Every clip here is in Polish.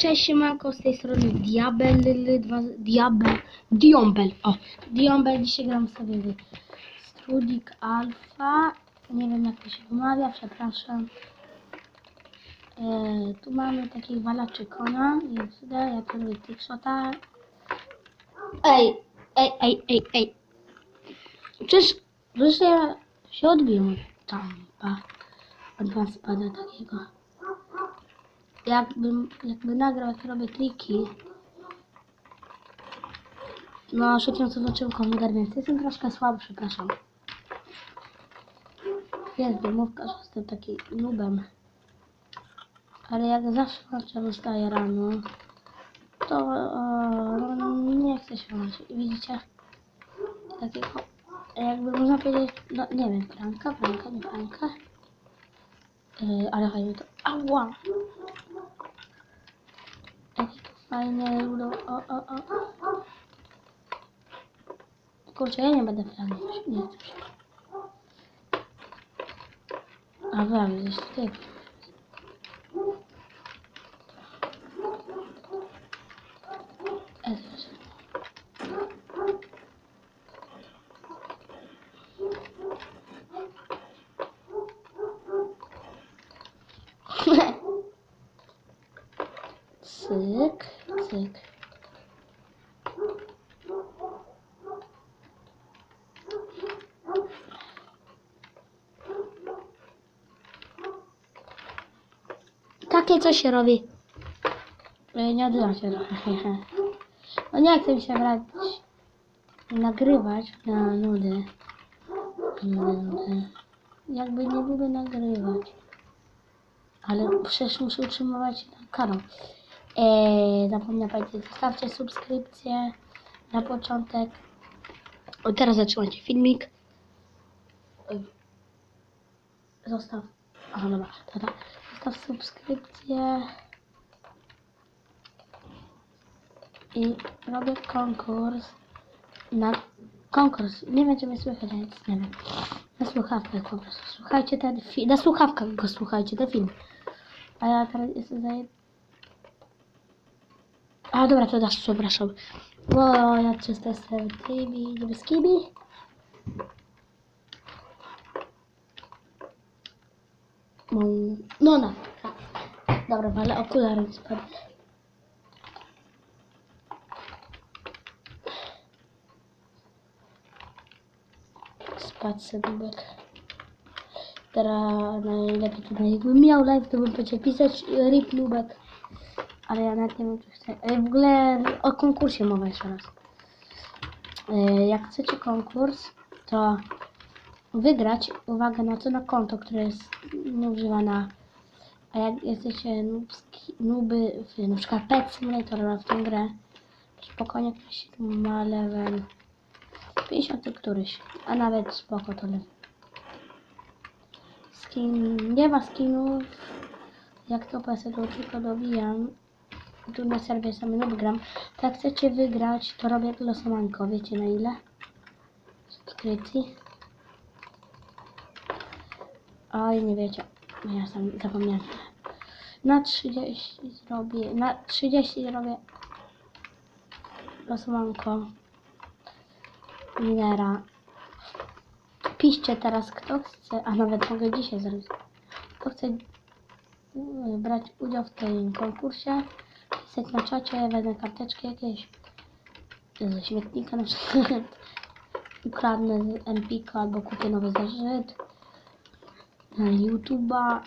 Cześć, siemanko, z tej strony Diabel, dwa, Diabel, Diombel, o, Diombel, dzisiaj gram sobie w Strudik Alpha, nie wiem jak to się wymawia, przepraszam. E, tu mamy takich walaczy kona, jest, ja tu robię trickshota. Ej, ej, ej, ej, ej. Przecież, przecież ja się odbiłem od tampa, od was spada takiego jakbym, jakby nagrał, jak robię triki. No, szybciej zobaczyłem komputer, więc jestem troszkę słaby, przepraszam. Jest wymówka, że jestem taki nubem. Ale jak zawsze nocą wstaję rano, to o, no, nie chcę się łączyć. Widzicie? Takiego, jakby można powiedzieć, no nie wiem, pranka, pranka, nie pranka. Yy, ale fajnie to. Ała! Fajne ludo. O, o, o. Kurczę, ja nie będę pragnął. Nie chcę. A wiem, gdzieś tutaj. Cyk, Takie coś się robi. E, Nie odzywam się trochę. No nie chcę mi się brać nagrywać na nudy. Nudy, nudy. Jakby nie lubię nagrywać. Ale przecież muszę utrzymywać kanał. Eee, zapomniałem powiedzieć, zostawcie subskrypcję na początek. O, teraz zatrzymajcie filmik. Zostaw. Aha, dobra, tata. Zostaw subskrypcję. I robię konkurs na konkurs. Nie mnie słychać, więc nie wiem. Na słuchawkach po prostu. Słuchajcie ten film. Na słuchawkach go słuchajcie, ten film. A ja teraz jestem zaje... A dobra, to dasz, przepraszam. Bo ja czysto jestem tymi niebieskimi. No, no. tak. Dobra, ale okulary spadły. Spadł sobie nubek. Teraz najlepiej tutaj jakbym miał live, to bym powiedział pisać e, rip nubek. Ale ja nawet nie wiem, czy chcę. W ogóle o konkursie mowa jeszcze raz. E, Jak chcecie konkurs, to wygrać, uwaga na to, na konto, które jest nieużywane. A jak jesteście nubski, nuby w na przykład Pet Simulator w tę grę, spokojnie ktoś ma level 50 któryś, a nawet spoko to level. Skin, nie ma skinów, jak to PSL tylko dobijam, tu na serwie sami noob gram, to jak chcecie wygrać, to robię losowanko, wiecie na ile? Subskrypcji. Oj, nie wiecie, ja sam zapomniałem. Na 30 zrobię, na 30 zrobię losowanko minera. Piszcie teraz kto chce, a nawet mogę dzisiaj zrobić. Kto chce yy, brać udział w tym konkursie, pisać na czacie, wezmę karteczki jakieś ze śmietnika na przykład. Ukradnę z Empika albo kupię nowy zeszyt na YouTube'a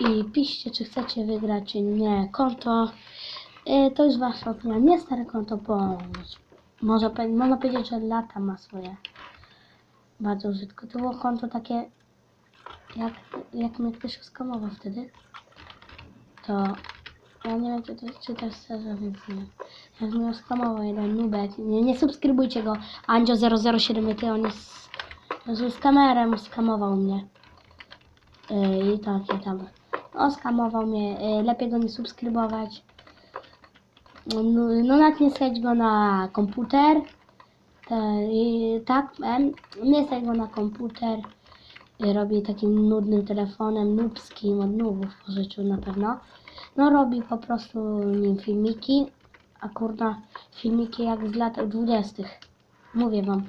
i piszcie, czy chcecie wygrać, czy nie. Konto yy, to już wasza opinia. Nie stare konto, bo może, można powiedzieć, że lata ma swoje bardzo użytku. To było konto takie, jak, jak mnie ktoś skamował wtedy, to ja nie wiem, czy to, czy szczerze, więc nie. Jak mnie skamował jeden nubek, nie, nie subskrybujcie go, Andzio007, ty on jest, z kamerą skamował mnie. Yy, I tak, i tam. On skamował mnie, yy, lepiej go nie subskrybować. No, no nawet nie stać go na komputer. Te, i, tak, em, nie stać go na komputer. Robi takim nudnym telefonem, nubskim, od nubów pożyczył na pewno. No robi po prostu nim filmiki, a kurna filmiki jak z lat 20. Mówię wam.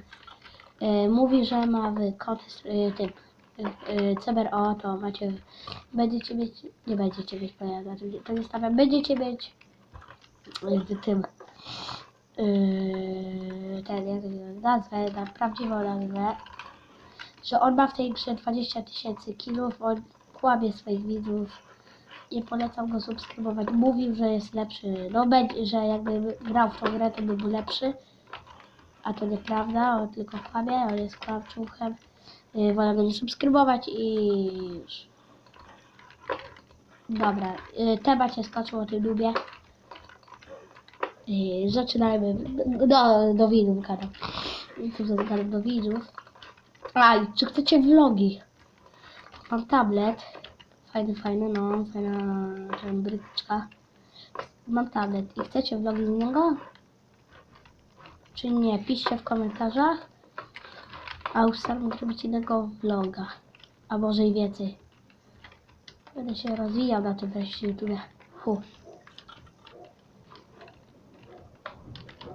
E, mówi, że ma w tym e, e, CBRO, to macie, będziecie mieć, nie będziecie mieć, pojazdu, to nie stawiam, będziecie mieć w tym yy, ten, jak nazwę, na prawdziwą nazwę, że on ma w tej grze 20 tysięcy kilów, on kłamie swoich widzów, nie polecam go subskrybować, mówił, że jest lepszy, no będzie, że jakby grał w tą grę, to by był lepszy, a to nieprawda, on tylko kłamie, on jest kłamczuchem, yy, wolę go nie subskrybować i już. Dobra, yy, temat się skoczył o tym lubię. I zaczynajmy do, do widzów gadam do widzów. A, i czy chcecie vlogi? Mam tablet. Fajny, fajny, no, fajna bryczka. Mam tablet i chcecie vlogi z niego? Czy nie? Piszcie w komentarzach. A ustalam zrobić innego vloga. A może i więcej. Będę się rozwijał na tym wreszcie YouTube. Fu.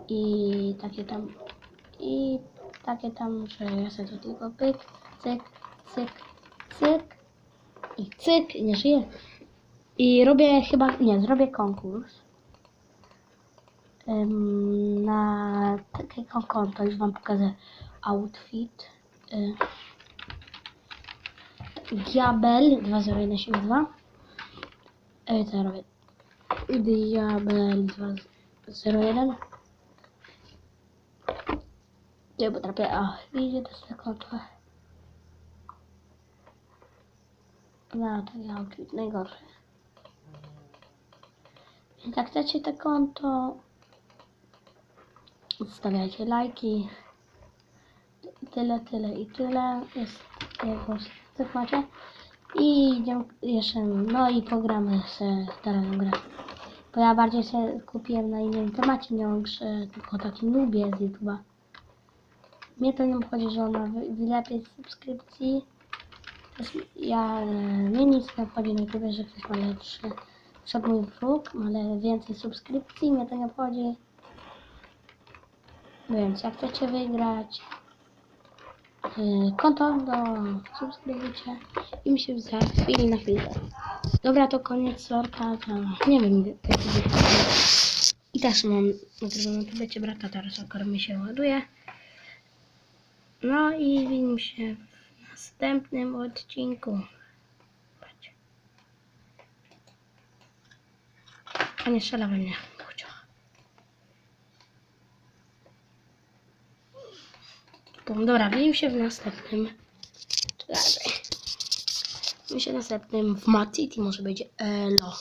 i takie tam i takie tam, że ja sobie to tylko pyk, cyk, cyk, cyk i cyk, nie żyję. I robię chyba, nie, zrobię konkurs Ym, na takiego konto, już wam pokażę outfit. Y, Diabel 20172 Ej, co ja robię? Diabel 201 nie potrafię, a widzicie to tak No to ja najgorszy. Więc jak chcecie to konto, zostawiajcie lajki. Tyle, tyle i tyle. Jest jego tak macie. I idziemy jeszcze, no i pogramy se teraz grę. Bo ja bardziej się kupiłem na innym temacie, nie mam tylko taki nubie z YouTube'a. Mnie to nie obchodzi, że ona wy- wylepiej z subskrypcji. Ja, e, mnie nic nie obchodzi na YouTube, że ktoś ma lepszy. Przed mój wróg, ma le- więcej subskrypcji, mnie to nie obchodzi. Więc jak chcecie wygrać e, konto, to subskrybujcie i mi się za chwilę na chwilę. Dobra, to koniec sorka, to nie wiem, jaki I też mam nagrywane tu będzie brata, teraz akurat mi się ładuje. No i widzimy się następnym odcinku. Patrz. A nie strzela we mnie. Dobra, widzimy się w następnym. Czekaj. Widzimy się w następnym w Mad City może będzie Elo.